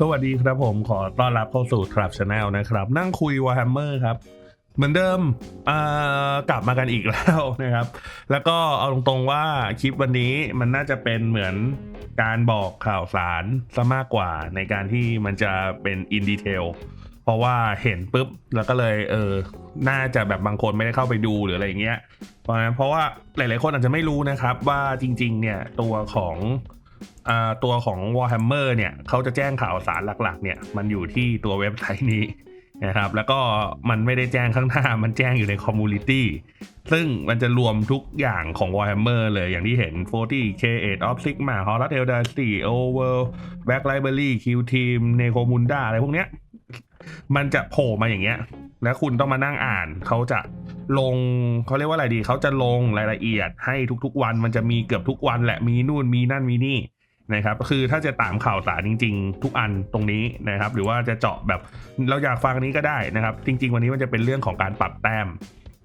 สวัสดีครับผมขอต้อนรับเข้าสู่ Trap Channel นะครับ นั่งคุย Warhammer ครับ เหมือนเดิมอ่ากลับมากันอีกแล้วนะครับ แล้วก็เอาตรงๆว่าคลิปวันนี้มันน่าจะเป็นเหมือนการบอกข่าวสารซะมากกว่าในการที่มันจะเป็น in detail เพราะว่าเห็นปุ๊บ แล้วก็เลยเออน่าจะแบบบางคนไม่ได้เข้าไปดูหรืออะไรอย่างเงี้ยเพราะเพราะว่าหลายๆคนอาจจะไม่รู้นะครับว่าจริง ๆ เนี่ยตัวของ ตัวของ Warhammer เนี่ยเขาจะแจ้งข่าวสารหลักๆ เนี่ยมันอยู่ที่ตัวเว็บไซต์นี้นะครับแล้วก็มันไม่ได้แจ้งข้างหน้า มันแจ้งอยู่ในคอมมูนิตี้ซึ่งมันจะรวมทุกอย่างของ Warhammer เลยอย่างที่เห็น 40 K 8 of Sigma h o r a t e l Dynasty Over Black Library Q Team Necromunda อะไรพวกเนี้ยมันจะโผล่มาอย่างเงี้ย แล้วคุณต้องมานั่งอ่านเขาจะ ลงเขาเรียกว่าอะไรดี เขาจะลงรายละเอียดให้ทุกๆ วันมันจะมีเกือบทุกวันแหละมีนู่นมีนั่นมีนี่นะครับคือถ้าจะตามข่าวสารจริง ๆ ทุกอันตรงนี้นะครับ หรือว่าจะเจาะแบบเราอยากฟังนนี้ก็ได้นะครับ จริง ๆ วันนี้มันจะเป็นเรื่องของการปรับแต้ม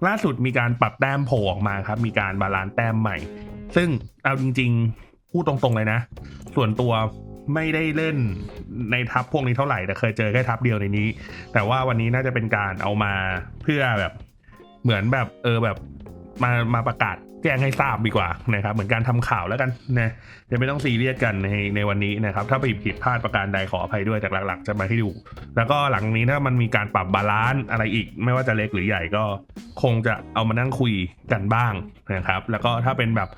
ล่าสุดมีการปรับแต้มโผล่ออกมาครับมีการบาลานซ์แต้มใหม่ ซึ่งเอาจริง ๆ พูดตรงๆเลยนะ ส่วนตัวไม่ได้เล่นในทัพพวกนี้เท่าไหร่แต่เคยเจอแค่ทัพเดียวในนี้ แต่ว่าวันนี้น่าจะเป็นการเอามาเพื่อแบบ เหมือนแบบเออแบบมามาประกาศแจ้งให้ทราบดีกว่านะครับ เหมือนการทำข่าวแล้วกันนะจะไม่ต้องซีเรียสกันในในวันนี้นะครับ ถ้าไปผิดพลาดประการใดขออภัยด้วยแต่หลักๆ จะมาให้ดู แล้วก็หลังนี้ถ้ามันมีการปรับบาลานซ์อะไรอีก ไม่ว่าจะเล็กหรือใหญ่ก็คงจะเอามานั่งคุยกันบ้างนะครับ แล้วก็ถ้าเป็นแบบ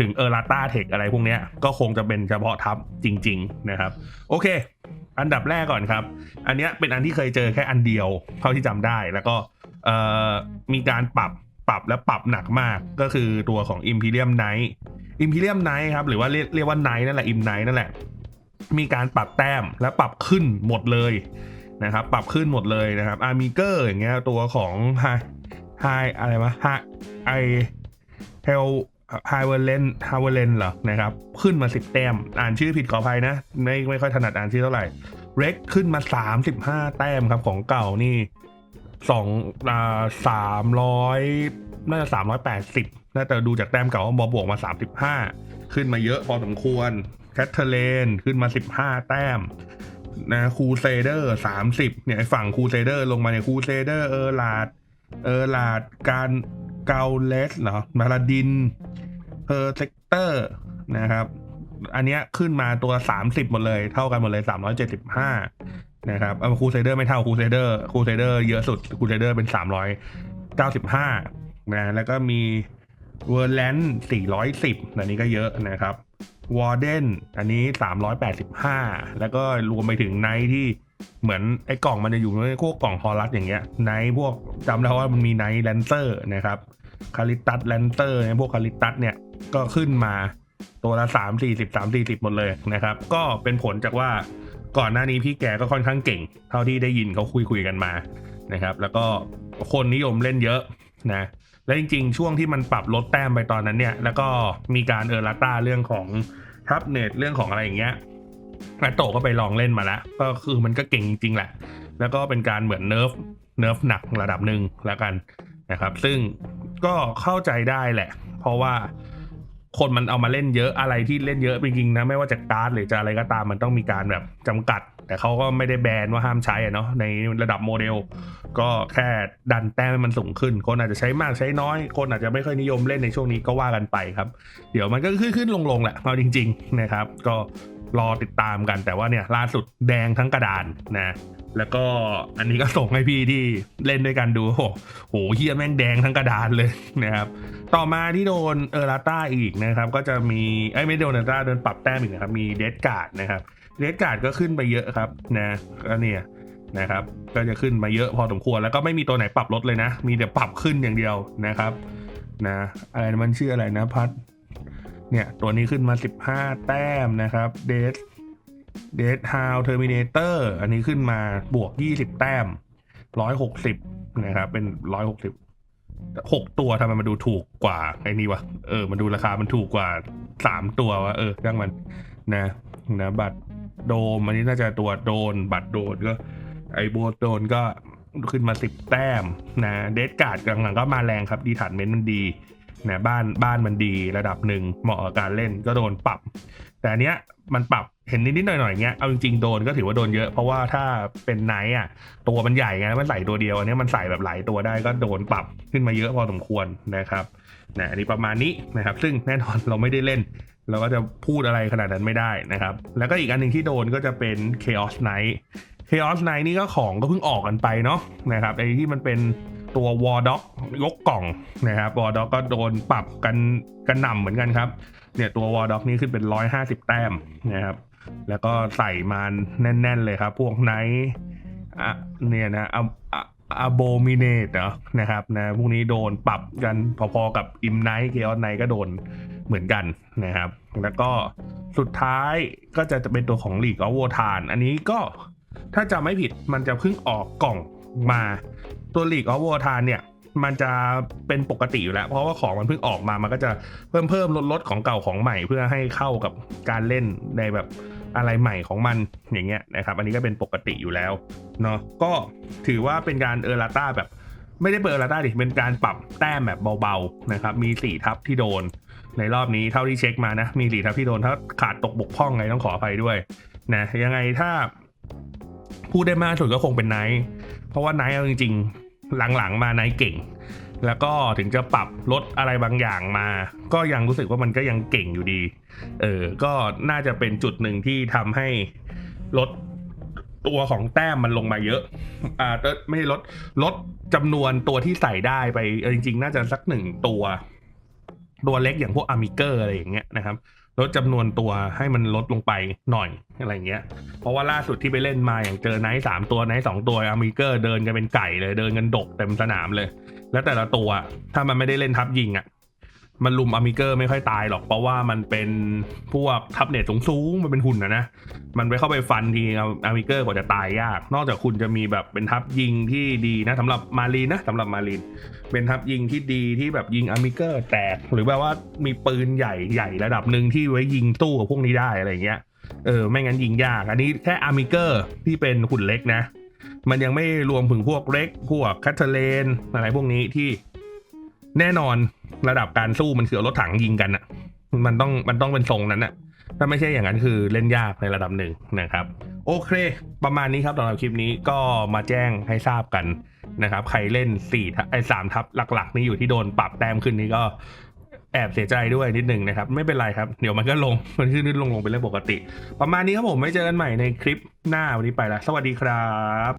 ถึงเออราต้าเทคอะไรพวกเนี้ยก็คงจะเป็นเฉพาะทัพจริง ๆ นะครับ โอเค อันดับแรกก่อนครับ อันเนี้ยเป็นอันที่เคยเจอแค่อันเดียวเท่าที่จำได้แล้วก็ มีการปรับปรับและปรับหนักมากก็คือตัวของ Imperium Knight Imperium Knight ครับหรือว่าเรียกเรียกว่า Knight นั่นแหละ Im Knight นั่นแหละ มีการปรับแต้มและปรับขึ้นหมดเลยนะครับ ปรับขึ้นหมดเลยนะครับอาร์มิเกอร์อย่างเงี้ยตัวของ High High อะไรวะ High ไอเฮลไฮเวเลนไฮเวเลนเหรอนะครับ ขึ้นมาสิบแต้ม อ่านชื่อผิดขออภัยนะ ไม่ไม่ค่อยถนัดอ่านชื่อเท่าไหร่เร็กขึ้นมาสามสิบห้าแต้มครับของเก่านี่ สองอ่าสามร้อยน่าจะสามร้อยแปดสิบน่าจะดูจากแต้มเก่าว่าบอบวกมาสามสิบห้าขึ้นมาเยอะพอสมควรแคทเธอเลนขึ้นมาสิบห้าแต้มนะคูเซเดอร์สามสิบเนี่ยฝั่งคูเซเดอร์ลงมาเนี่ยคูเซเดอร์เออร์ลาดเออร์ลาดการเกาเลสเหรอมาลาดินเพอร์เซกเตอร์นะครับ อันเนี้ยขึ้นมาตัว30หมดเลย เท่ากันหมดเลย375 นะครับเอาคูเซเดอร์ไม่เท่าคูเซเดอร์คูเซเดอร์เยอะสุดคูเซเดอร์เป็น395นะแล้วก็มีเวอร์แลนด์410อันนี้ก็เยอะนะครับวอร์เดนอันนี้385แล้วก็รวมไปถึงไนท์ที่เหมือนไอ้กล่องมันจะอยู่ในพวกกล่องฮอลลัสอย่างเงี้ยไนท์พวกจำได้ว่ามันมีไนท์แลนเซอร์นะครับคาริตัสแลนเซอร์เนี่ยพวกคาริตัสเนี่ยก็ขึ้นมาตัวละสามสี่สิบสามสี่สิบหมดเลยนะครับ ก็เป็นผลจากว่า ก่อนหน้านี้พี่แกก็ค่อนข้างเก่ง เท่าที่ได้ยินเขาคุยคุยกันมานะครับ แล้วก็คนนิยมเล่นเยอะนะและจริงๆ ช่วงที่มันปรับลดแต้มไปตอนนั้นเนี่ย แล้วก็มีการเออร์ลาต้าเรื่องของทับเน็ตเรื่องของอะไรอย่างเงี้ยอาโตก็ไปลองเล่นมาแล้ว ก็คือมันก็เก่งจริงๆแหละ แล้วก็เป็นการเหมือนเนิร์ฟเนิร์ฟหนักระดับหนึ่งแล้วกันนะครับ ซึ่งก็เข้าใจได้แหละ เพราะว่า คนมันเอามาเล่นเยอะอะไรที่เล่นเยอะจริงๆนะไม่ว่าจะการ์ดหรือจะอะไรก็ตามมันต้องมีการแบบจำกัด แต่เขาก็ไม่ได้แบนว่าห้ามใช้อะเนาะในระดับโมเดล ก็แค่ดันแต้มให้มันสูงขึ้น คนอาจจะใช้มากใช้น้อย คนอาจจะไม่ค่อยนิยมเล่นในช่วงนี้ก็ว่ากันไปครับ เดี๋ยวมันก็ขึ้นขึ้นลงลงๆแหละเอาจริง ๆ นะครับ ก็รอติดตามกันแต่ว่าเนี่ยล่าสุดแดงทั้งกระดานนะ แล้วก็อันนี้ก็ส่งให้พี่ที่เล่นด้วยกันดูโอ้โหเฮียแม่งแดงทั้งกระดานเลยนะครับ ต่อมาที่โดนเออร์ลาต้าอีกนะครับ ก็จะมีไอ้ไม่โดนเออร์ลาต้าโดนปรับแต้มอีกนะครับ มีเดดการ์ดนะครับเดดการ์ดก็ขึ้นไปเยอะครับนะก็เนี่ยนะครับ ก็จะขึ้นมาเยอะพอสมควรแล้วก็ไม่มีตัวไหนปรับลดเลยนะ มีแต่ปรับขึ้นอย่างเดียวนะครับนะอะไรมันชื่ออะไรนะพัดเนี่ยตัวนี้ขึ้นมา 15 แต้มนะครับเดด เดดฮาวเทอร์มินเตอร์อันนี้ขึ้นมาบวก 20 แต้ม 160 นะครับ เป็น 160 6 ตัวทำไมมาดูถูกกว่าไอ้นี่วะ เออ มันดูราคามันถูกกว่า 3 ตัววะ เออช่างมันนะนะบัตรโดม อันนี้น่าจะตัวโดน บัตรโดนก็ ไอโบโดนก็ขึ้นมา 10 แต้มนะเดดการ์ดกลางๆก็มาแรงครับ ดีฐานเมนต์มันดีนะบ้านบ้านมันดีระดับหนึ่งเหมาะกับการเล่นก็โดนปรับ แต่อันเนี้ยมันปรับ เห็นนิดๆหน่อยๆเงี้ย เอาจริงๆโดนก็ถือว่าโดนเยอะ เพราะว่าถ้าเป็นไนท์อะ ตัวมันใหญ่ไง มันใส่ตัวเดียว อันนี้มันใส่แบบหลายตัวได้ก็โดนปรับขึ้นมาเยอะพอสมควรนะครับนะอันนี้ประมาณนี้นะครับ ซึ่งแน่นอนเราไม่ได้เล่น เราก็จะพูดอะไรขนาดนั้นไม่ได้นะครับ แล้วก็อีกอันหนึ่งที่โดนก็จะเป็น Chaos Knight Chaos Knight นี่ก็ของก็เพิ่งออกกันไปเนาะนะครับไอ้ที่มันเป็นตัว War Dog ยกกล่องนะครับ War Dog ก็โดนปรับกันกันหน่ำเหมือนกันครับเนี่ยตัว War Dog นี่ขึ้นเป็น 150 แต้มนะครับ แล้วก็ใส่มาแน่น ๆ เลยครับ พวกไนท์เนี่ยนะอะอะโบมิเนตเนะครับนะพวกนี้โดนปรับกันพอๆกับอิมไนท์เคออสไนท์ก็โดนเหมือนกันนะครับ แล้วก็สุดท้ายก็จะเป็นตัวของ League of War ทาน อันนี้ก็ถ้าจำไม่ผิดมันจะเพิ่งออกกล่องมาตัว League of War ทานเนี่ย มันจะเป็นปกติอยู่แล้ว เพราะว่าของมันเพิ่งออกมามันก็จะเพิ่มเพิ่มลดลดของเก่าของใหม่เพื่อให้เข้ากับการเล่นในแบบอะไรใหม่ของมันอย่างเงี้ยนะครับ อันนี้ก็เป็นปกติอยู่แล้วเนาะก็ถือว่าเป็นการเออร์ลาต้าแบบไม่ได้เปิดเออร์ลาต้าดิเป็นการปรับแต้มแบบเบาๆนะครับ มีสี่ทับที่โดน ในรอบนี้เท่าที่เช็คมานะ มีสี่ทับที่โดนถ้าขาดตกบกพร่องไงต้องขออภัยด้วยนะยังไงถ้าพูดได้มากสุดก็คงเป็นไนท์เพราะว่าไนท์เอาจริง หลังๆมานท์เก่ง แล้วก็ถึงจะปรับลดอะไรบางอย่างมา ก็ยังรู้สึกว่ามันก็ยังเก่งอยู่ดี เออ ก็น่าจะเป็นจุดหนึ่งที่ทำให้ลดตัวของแต้มมันลงมาเยอะ อ่าไม่ลดลดจำนวนตัวที่ใส่ได้ไปจริง ๆ น่าจะสักหนึ่งตัว ตัวเล็กอย่างพวกอาร์มิเกอร์อะไรอย่างเงี้ยนะครับ ลดจำนวนตัวให้มันลดลงไปหน่อยอะไรเงี้ย เพราะว่าล่าสุดที่ไปเล่นมาอย่างเจอไนท์สามตัวไนท์สองตัวอาร์มิเกอร์เดินกันเป็นไก่เลยเดินกันดกเต็มสนามเลย แล้วแต่ละตัวถ้ามันไม่ได้เล่นทับยิงอะ่ะ มันลุมอาร์มิเกอร์ไม่ค่อยตายหรอกเพราะว่ามันเป็นพวกทับเน็ตสูงๆมันเป็นหุ่นนะนะ มันไปเข้าไปฟันทีอาร์มิเกอร์กว่าจะตายยาก นอกจากคุณจะมีแบบเป็นทับยิงที่ดีนะสำหรับมารีนนะสำหรับมารีนเป็นทับยิงที่ดีที่แบบยิงอาร์มิเกอร์แตก หรือแบบว่ามีปืนใหญ่ใหญ่ระดับหนึ่งที่ไว้ยิงตู้กับพวกนี้ได้อะไรเงี้ยเออไม่งั้นยิงยาก อันนี้แค่อาร์มิเกอร์ที่เป็นหุ่นเล็กนะ มันยังไม่รวมถึงพวกเล็กพวกแคทเธอรีนอะไรพวกนี้ที่ แน่นอนระดับการสู้มันคือเอารถถังยิงกันอะมันต้องมันต้องเป็นทรงนั้นอะถ้าไม่ใช่อย่างนั้นคือเล่นยากในระดับหนึ่งนะครับ โอเค ประมาณนี้ครับสำหรับคลิปนี้ก็มาแจ้งให้ทราบกันนะครับ ใครเล่น4ทับไอ้สามทับหลัก ๆ นี่อยู่ที่โดนปรับแต้มขึ้นนี่ก็แอบเสียใจด้วยนิดหนึ่งนะครับ ไม่เป็นไรครับ เดี๋ยวมันก็ลงมันขึ้นขึ้นลงลงเป็นเรื่องปกติ ประมาณนี้ครับผมไม่เจอกันใหม่ในคลิปหน้าวันนี้ไปละสวัสดีครับ